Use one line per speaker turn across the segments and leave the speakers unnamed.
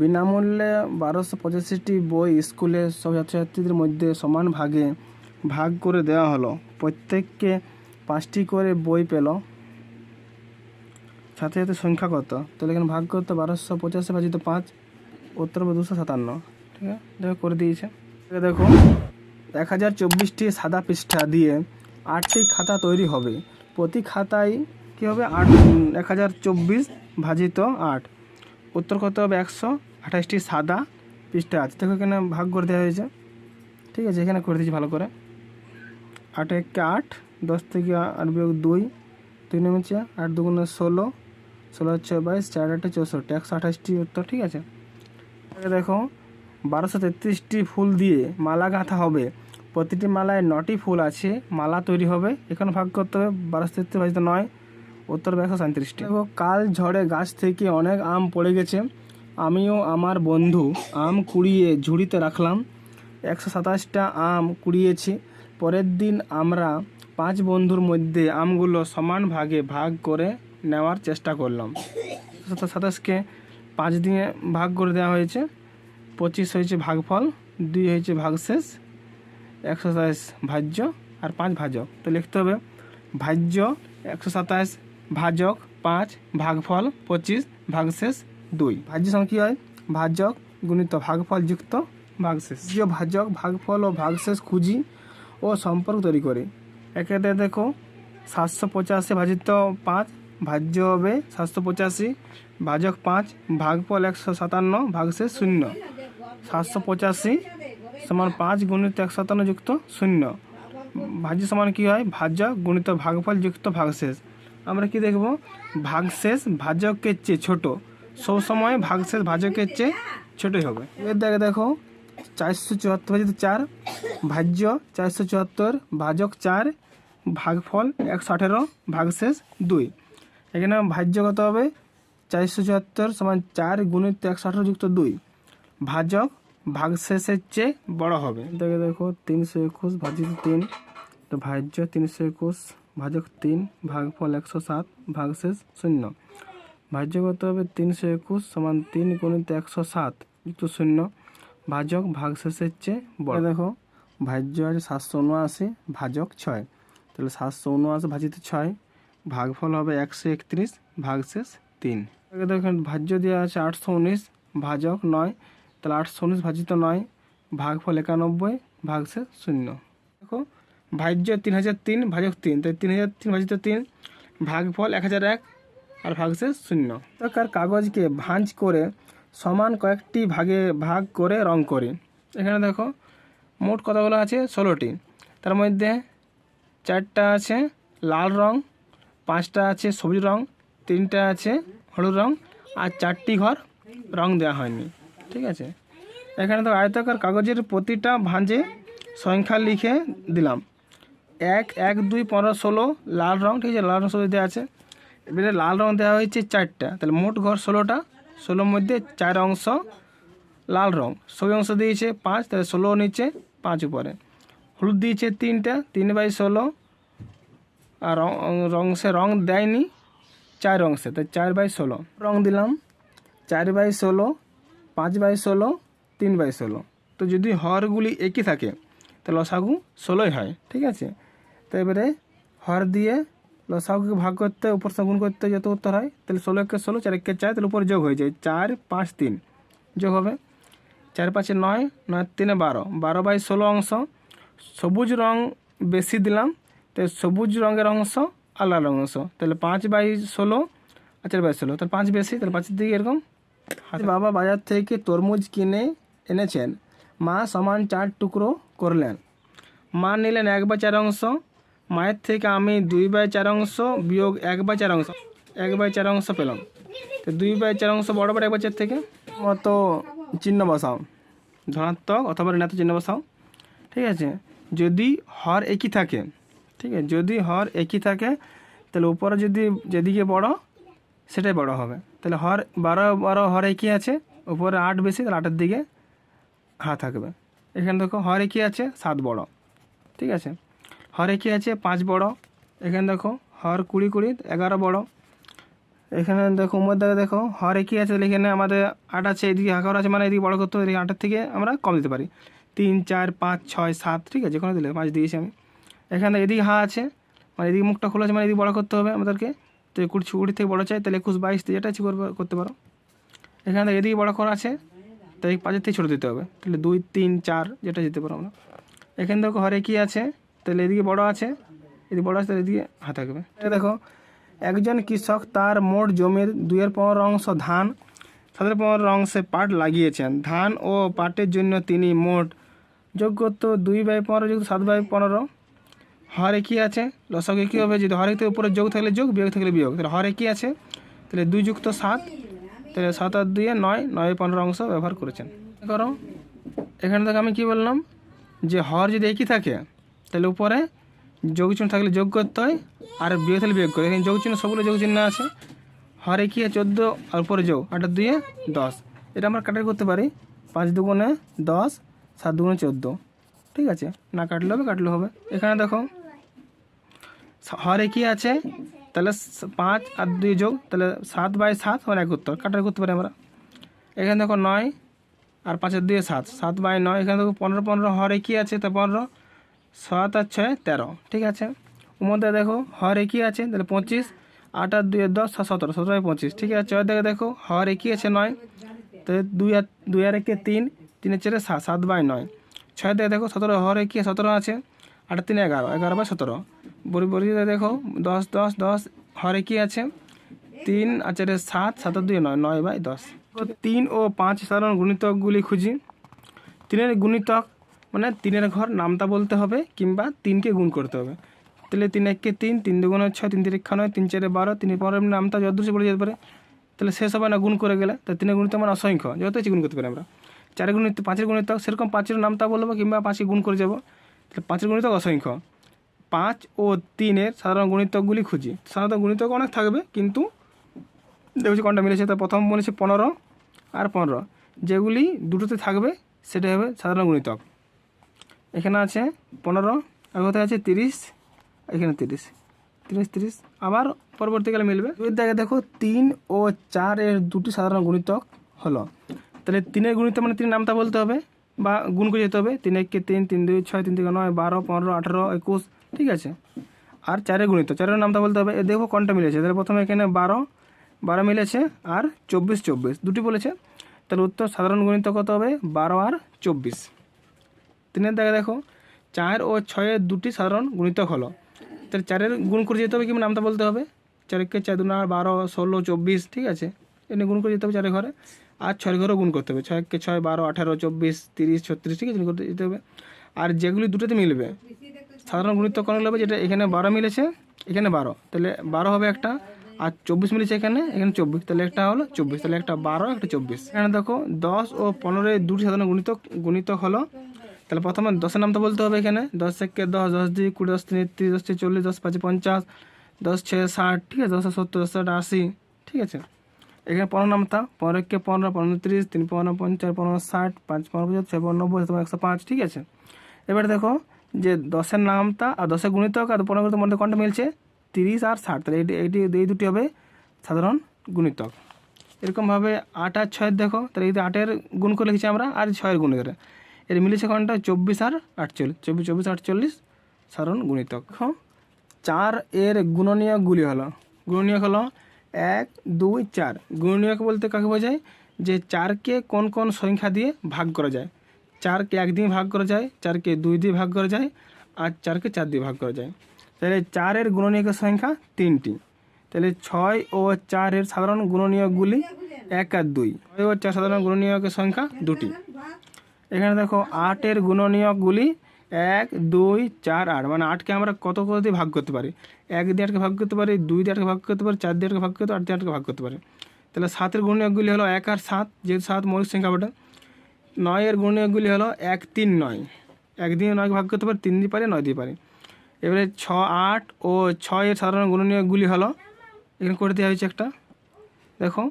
বিনামূল্যে বারোশো পঁচাশিটি বই স্কুলে সব ছাত্রছাত্রীদের মধ্যে সমান ভাগে ভাগ করে দেওয়া হলো। প্রত্যেককে পাঁচটি করে বই পেল। ছাত্রছাত্রীর সংখ্যা কত? তাহলে এখানে ভাগ করতে বারোশো পঁচাশি ভাজিত পাঁচ, উত্তর হবে দুশো সাতান্ন। ঠিক আছে? দেখো, করে দিয়েছে। দেখো এক হাজার চব্বিশটি সাদা পৃষ্ঠা দিয়ে আটটি খাতা তৈরি হবে। প্রতি খাতায় কী হবে? আট এক হাজার চব্বিশ ভাজিত আট। উত্তর কত হবে? একশো। আঠাশটি সাদা পৃষ্ঠা আছে। দেখো এখানে ভাগ করে দেওয়া হয়েছে। ঠিক আছে, এখানে করে দিয়েছি ভালো করে। আট একে আট, দশ থেকে আট বিয়োগ দুই দুই নেমেছে আট দুগুণে ষোলো ষোলো হচ্ছে বাইশ, চার আটে চৌষট্টি, একশো আঠাশটি উত্তর, ঠিক আছে? দেখো, বারোশো তেত্রিশটি ফুল দিয়ে মালা গাঁথা হবে। প্রতিটি মালায় নটি ফুল আছে, মালা তৈরি হবে। এখানে ভাগ করতে হবে, বারোশো তেত্রিশ নয়, উত্তর একশো সাঁত্রিশটি কাল ঝড়ে গাছ থেকে অনেক আম পড়ে গেছে। আমিও আমার বন্ধু আম কুড়িয়ে ঝুড়িতে রাখলাম। একশো সাতাশটা আম কুড়িয়েছি। পরের দিন আমরা পাঁচ বন্ধুর মধ্যে আমগুলো সমান ভাগে ভাগ করে নেওয়ার চেষ্টা করলাম। সাতাশ সাতাশকে পাঁচ দিনে ভাগ করে দেওয়া হয়েছে। পঁচিশ হয়েছে ভাগফল, দুই হয়েছে ভাগশেষ, একশো সাতাশ ভাজ্য আর পাঁচ ভাজক। তো লিখতে হবে, ভাজ্য একশো সাতাশ ভাজক পাঁচ, ভাগফল পঁচিশ, ভাগশেষ দুই। ভাজ্য সঙ্গে কী হয়? ভাজক গুণিত ভাগফল যুক্ত ভাগশেষ। যে ভাজক, ভাগফল ও ভাগশেষ খুঁজি ও সম্পর্ক তৈরি করে। এক্ষেত্রে দেখো, সাতশো পঁচাশি ভাজিত পাঁচ, ভাজ্য হবে সাতশো পঁচাশি, ভাজক পাঁচ, ভাগফল একশো সাতান্ন, ভাগশেষ শূন্য। সাতশো পঁচাশি সমান পাঁচ গুণিত একশো সাতান্ন যুক্ত শূন্য। ভাজ্য সমান কী হয়? ভাজক গুণিত ভাগফল যুক্ত ভাগশেষ। আমরা কি দেখব? ভাগশেষ ভাজকের চেয়ে ছোট। সব সময় ভাগশেষ ভাজকের চেয়ে ছোটই হবে। এর দেখে দেখো, চারশো চুয়াত্তর ভাজিত চার, ভাজ্য চারশো চুয়াত্তর, ভাজক চার, ভাগফল একশো আঠেরো, ভাগশেষ দুই। এখানে ভাজ্য কত হবে? চারশো চুয়াত্তর সমান চার গুণিত একশো আঠেরো যুক্ত দুই। ভাজক ভাগশেষের চেয়ে বড় হবে। দেখে দেখো, তিনশো একুশ ভাজিত তিন তো ভাজ্য তিনশো একুশ, ভাজক তিন, ভাগফল একশো সাত, ভাগশেষ শূন্য। ভাজ্য কত হবে তিনশো একুশ সমান তিন গুণিত একশো সাত যুক্ত শূন্য ভাজক ভাগশেষের চেয়ে বড়। দেখো, ভাজ্য আছে সাতশো উনআশি, ভাজক ছয়। তাহলে সাতশো উনআশি ভাজিত ছয়, ভাগফল হবে একশো একত্রিশ, ভাগশেষ তিন। দেখেন, ভাজ্য দেওয়া আছে আটশো উনিশ, ভাজক নয়। তাহলে আটশো উনিশ ভাজিত নয়, ভাগফল একানব্বই, ভাগশেষ শূন্য। দেখো, ভাজ্য তিন হাজার তিন, ভাজক তিন। তাই তিন হাজার তিন ভাজিত তিন, ভাগফল এক হাজার এক আর ভাগশেষ শূন্য। প্রকার কাগজকে ভাঁজ করে সমান কয়েকটি ভাগে ভাগ করে রং করি। এখানে দেখো, মোট কতগুলো আছে? ষোলোটি। তার মধ্যে চারটা আছে লাল রং, পাঁচটা আছে সবুজ রং, তিনটা আছে হলুদ রং, আর চারটি ঘর রং দেওয়া হয়নি। ঠিক আছে? এখানে তো আয়তাকার কাগজের প্রতিটা ভাঁজে সংখ্যা লিখে দিলাম। এক এক, দুই, পনেরো, ষোলো, লাল রং, ঠিক আছে? লাল রং সবুজ দেওয়া আছে। এবারে লাল রং দেওয়া হয়েছে চারটা। তাহলে মোট ঘর ষোলোটা, ষোলোর মধ্যে চার অংশ লাল রং। সবুজ অংশ দিয়েছে পাঁচ, তাহলে ষোলো নিচে পাঁচ উপরে। হলুদ দিয়েছে তিনটা, তিন বাই ষোলো। আর রং রং সে রং দেয়নি, চার অংশে তাই চার বাই ষোলো। রং দিলাম, চার বাই ষোলো, পাঁচ বাই ষোলো, তিন বাই ষোলো। তো যদি হরগুলি একই থাকে, তাহলে লসাগু ষোলোই হয়, ঠিক আছে? তো এবারে হর দিয়ে লসাগুকে ভাগ করতে, উপর গুণ করতে যত উত্তর হয়, তাহলে ষোলো একে ষোলো, চার একে চার, তাহলে উপরে যোগ হয়ে যায়। চার, পাঁচ, তিন। যোগ হবে? চার, পাঁচে নয় নয়, তিনে বারো। বারো বাই ষোলো অংশ, সবুজ রং বেশি দিলাম, তো সবুজ রঙের অংশ আর লাল অংশ। তাহলে পাঁচ বাই ষোলো, আর চার বাই ষোলো, তাহলে পাঁচ বেশি, তাহলে পাঁচের দিকে এরকম বাবা বাজার থেকে তরমুজ কিনে এনেছেন, মা সমান চার টুকরো করলেন। মা নিলেন এক বা চার অংশ মায়ের থেকে আমি দুই বাই চার অংশ বিয়োগ এক বাই চার অংশ, এক বাই চার অংশ পেলাম। তো দুই বাই চার অংশ বড় বড় এক বাই চার থেকে মতো চিহ্ন বসাও? ধনাত্মক অথবা ঋণাত্মক চিহ্ন বসাও। ঠিক আছে? যদি হর একই থাকে, ঠিক আছে? যদি হর একই থাকে, তাহলে উপরে যদি যেদিকে বড়, সেটাই বড় হবে। তাহলে হর বারো বারো হর একই আছে, উপরে আট বেশি, তাহলে আটের দিকে হা থাকবে। এখানে দেখো হর একই আছে, সাত বড়। ঠিক আছে? হর একই আছে, পাঁচ বড়। এখানে দেখো, হর কুড়ি কুড়ি, এগারো বড়। এখানে দেখো দাগে দেখো, হরে কি আছে তাহলে এখানে আমাদের আট আছে, এদিকে হাঁকার আছে মানে এদিকে বড় করতে হবে, এদিকে আটের থেকে আমরা কম দিতে পারি। তিন, চার, পাঁচ, ছয়, সাত, ঠিক আছে কোনো দিলে, পাঁচ দিয়েছি আমি। এখানে এদিকে হা আছে মানে এদিকে মুখটা খোলা আছে মানে এদিকে বড় করতে হবে আমাদেরকে। তো কুড়ি কুড়ি থেকে বড় চাই, তাহলে একুশ, বাইশ যেটা আছে করতে পারো। এখানে এদিকে বড় করা আছে, তাই পাঁচের থেকে ছোটো দিতে হবে। তাহলে দুই, তিন, চার, যেটা দিতে পারো আমরা। এখানে দেখো, হরে কি আছে তাহলে এদিকে বড় আছে, এদিকে বড় আছে, তাহলে এদিকে হা থাকবে এটা দেখো, একজন কৃষক তার মোট জমির দুইয়ের পনেরো অংশ ধান, সাতের পনেরো অংশে পাট লাগিয়েছেন। ধান ও পাটের জন্য তিনি মোট যোগ্যত দুই বাই পনেরো যুক্ত সাত বাই পনেরো। হরে কি আছে, লসকে কী হবে, যদি হরে থেকে উপরে যোগ থাকলে যোগ, বিয়োগ থাকলে বিয়োগ। তাহলে হরে কি আছে, তাহলে দুই যুক্ত সাত, তাহলে সাত আর দুইয়ে নয় নয় পনেরো অংশ ব্যবহার করেছেন। করো এখানে থেকে আমি কি বললাম, যে হর যদি একই থাকে তাহলে উপরে যোগ চিহ্ন থাকলে যোগ করতে হয়, আর বিয়োগ থাকলে বিয়োগ করে এখানে যোগ চিহ্ন সবগুলো যোগ চিহ্ন আছে। হরে কি চোদ্দ, আর উপরে যোগ আটার দুইয়ে দশ। এটা আমরা কাটার করতে পারি। পাঁচ দুগুণে দশ, সাত দুগুণে চোদ্দ। ঠিক আছে? না কাটলে হবে কাটলে হবে। এখানে দেখো, হরে কি আছে, তাহলে পাঁচ আর দুই যোগ, তাহলে সাত বাই সাত মানে এক উত্তর কাটার করতে পারি আমরা। এখানে দেখো নয়, আর পাঁচের দুয়ে সাত। সাত বাই নয়, এখানে দেখো পনেরো পনেরো, হরে কি আছে তা পনেরো। সাত আর ছয় তেরো, ঠিক আছে? মধ্যে দেখো হর একই আছে? তাহলে পঁচিশ, আট আর দুই আর দশ সাত সতেরো সতেরো আর পঁচিশ, ঠিক আছে? ছয় দেখে দেখো হর একই আছে নয়? তাহলে দুই আর দুই আর একে তিন তিনের চারে সাত সাত বাই নয়। ছয় দেখে দেখো, সতেরো হর একই সতেরো আছে। আট আর তিন, এগারো এগারো বাই সতেরো। বড়ি বড়ি দেখো দশ দশ দশ হর একই আছে? তিন আর চারে সাত সাত আর দুই নয় নয় বাই দশ। তিন ও পাঁচ সাধারণ গুণিতকগুলি খুঁজি। তিনের গুণিতক মানে তিনের ঘর নামতা বলতে হবে কিংবা তিনকে গুণ করতে হবে। তাহলে তিন এককে তিন তিন দুগুণে ছয়, তিন তিরিক্ষা নয় তিন চারে বারো, তিন পনেরো নামতা যত দূর বলে যেতে পারে। তাহলে শেষ হবে না গুণ করে গেলে। তো তিনের গুণিত মানে অসংখ্য, যত ইচ্ছে গুণ করতে পারি আমরা। চারের গুণিত পাঁচের গুণিতক সেরকম পাঁচের নামতা বলব কিংবা পাঁচে গুণ করে যাব। তাহলে পাঁচের গুণিতক অসংখ্য। পাঁচ ও তিনের সাধারণ গুণিতকগুলি খুঁজি। সাধারণত গুণিতক অনেক থাকবে, কিন্তু দেখছি কোনটা মিলেছে, তো প্রথম বলেছে পনেরো আর পনেরো। যেগুলি দুটোতে থাকবে সেটা হবে সাধারণ গুণিতক। এখানে আছে পনেরো, আর কোথায় আছে তিরিশ? এখানে তিরিশ। তিরিশ তিরিশ। আবার পরবর্তীকালে মিলবে। দুই দাগে দেখো, তিন ও চার এর দুটি সাধারণ গুণিতক হলো। তাহলে তিনের গুণিতক মানে তিন নামটা বলতে হবে, বা গুণ করে যেতে হবে। তিন একে তিন তিন দুই, ছয়, তিন থেকে নয়, বারো, পনেরো, আঠেরো, একুশ, ঠিক আছে? আর চারের গুণিত চারের নামটা বলতে হবে। এ দেখো কোনটা মিলেছে। তাহলে প্রথমে এখানে বারো বারো মিলেছে, আর চব্বিশ চব্বিশ। দুটি বলেছে। তাহলে উত্তর সাধারণ গণিত কত হবে? বারো আর চব্বিশ। তিনের দাগে দেখো, চার ও ছয়ের দুটি সাধারণ গুণিতক হলো। তাহলে চারের গুণ করে যেতে হবে কি? নামটা বলতে হবে। চারকে চার দুনা, বারো, ষোলো, চব্বিশ, ঠিক আছে? এনে গুণ করে যেতে হবে চারের ঘরে। আর ছয় ঘরেও গুণ করতে হবে। ছয়কে ছয়, বারো, আঠারো, চব্বিশ, তিরিশ, ছত্রিশ, ঠিক আছে? গুণ করতে যেতে হবে। আর যেগুলি দুটোতে মিলবে, সাধারণ গুণিত কোন হবে যেটা এখানে বারো মিলেছে, এখানে বারো। তাহলে বারো হবে একটা, আর চব্বিশ মিলেছে এখানে এখানে চব্বিশ। তাহলে একটা হলো চব্বিশ। তাহলে একটা বারো, একটা চব্বিশ। এখানে দেখো, দশ ও পনেরো দুটি সাধারণ গুণিতক গুণিতক হলো তাহলে প্রথমে দশের নামটা বলতে হবে এখানে। দশ একে দশ দশ দুই কুড়ি, দশ তিন তিরিশ, দশ তিন চল্লিশ, দশ পাঁচে পঞ্চাশ, দশ ছয় ষাট, ঠিক আছে? দশ সত্তর, দশ আট আশি, ঠিক আছে? এখানে পনেরো নামতা পনেরো একে পনেরো পনেরো তিরিশ, তিন পনেরো পঞ্চাশ, পনেরো ষাট, পাঁচ পনেরো পঁচাত্তর ছয় পনেরো নব্বই তোমার একশো পাঁচ, ঠিক আছে? এবারে দেখো যে দশের নামটা আর দশের গুণিতক আর পনেরো গুণিতক মধ্যে কোনটা মিলছে? তিরিশ আর ষাট। তাহলে এটি এইটি এই দুটি হবে সাধারণ গুণিতক। এরকমভাবে আট আর ছয়ের দেখো। তাহলে এই আটের গুণ করে লিখেছি আমরা, আর ছয়ের গুণ করে। এর মিলেছে কোনটা? চব্বিশ আর আটচল্লিশ। চব্বিশ চব্বিশ আটচল্লিশ সাধারণ গুণিতক। চার এর গুণনীয়কগুলি হলো গুণনীয়ক হলো এক দুই চার। গুণনীয়ক বলতে কাকে বোঝায়? যে চারকে কোন কোন সংখ্যা দিয়ে ভাগ করা যায়। চারকে এক দিয়ে ভাগ করা যায় চারকে দুই দিয়ে ভাগ করা যায় আর চারকে চার দিয়ে ভাগ করা যায়। তাহলে চারের গুণনীয়কের সংখ্যা তিনটি। তাহলে ছয় ও চারের সাধারণ গুণনীয়কগুলি এক আর দুই। ছয় ও চার সাধারণ গুণনীয়কের সংখ্যা দুটি। এখানে দেখো আটের গুণনীয়কগুলি এক, দুই, চার, আট। মানে আটকে আমরা কত কত দিয়ে ভাগ করতে পারি? এক দিয়ে আটকে ভাগ করতে পারি, দুই দিয়ে আটকে ভাগ করতে পারি, চার দিয়ে আটকে ভাগ করতে পারি, আট দিয়ে আটকে ভাগ করতে পারি। তাহলে সাতের গুণনীয়কগুলি হলো এক আর সাত, যেহেতু সাত মৌলিক সংখ্যা বটে। নয়ের গুণনীয়কগুলি হলো এক, তিন, নয়। এক দিয়ে নয়কে ভাগ করতে পারি, তিন দিয়ে পারি, নয় দিয়ে পারি। এবারে ছ, আট ও ছয়ের সাধারণ গুণনীয়কগুলি হলো, এখানে করে দেওয়া হয়েছে একটা। দেখো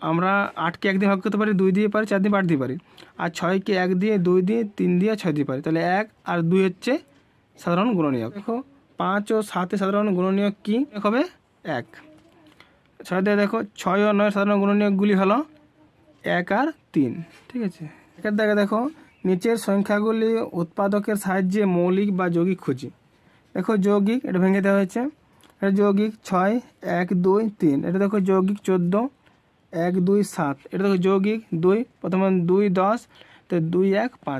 আমরা আটকে এক দিয়ে ভাগ করতে পারি, দুই দিয়ে পারি, চার দিয়ে আট দিয়ে পারি। আর ছয়কে এক দিয়ে, দুই দিয়ে, তিন দিয়ে, ছয় দিয়ে পারি। তাহলে এক আর দুই হচ্ছে সাধারণ গুণনীয়ক। দেখো, পাঁচ ও সাতে সাধারণ গুণনীয়ক কী? হবে এক। ছয় দিয়ে দেখো, ছয় ও নয় সাধারণ গুণনীয়কগুলি হলো এক আর তিন। ঠিক আছে? একের দাগে দেখো, নিচের সংখ্যাগুলি উৎপাদকের সাহায্যে মৌলিক বা যৌগিক খুঁজি। দেখো, যৌগিক, এটা ভেঙে দেওয়া হয়েছে। এটা যৌগিক, ছয়, এক, দুই, তিন। এটা দেখো, যৌগিক, চোদ্দ এক দুই সাত। এটা দেখো যৌগিক দুই প্রথমে দুই দশ তো দুই এক পাঁচ।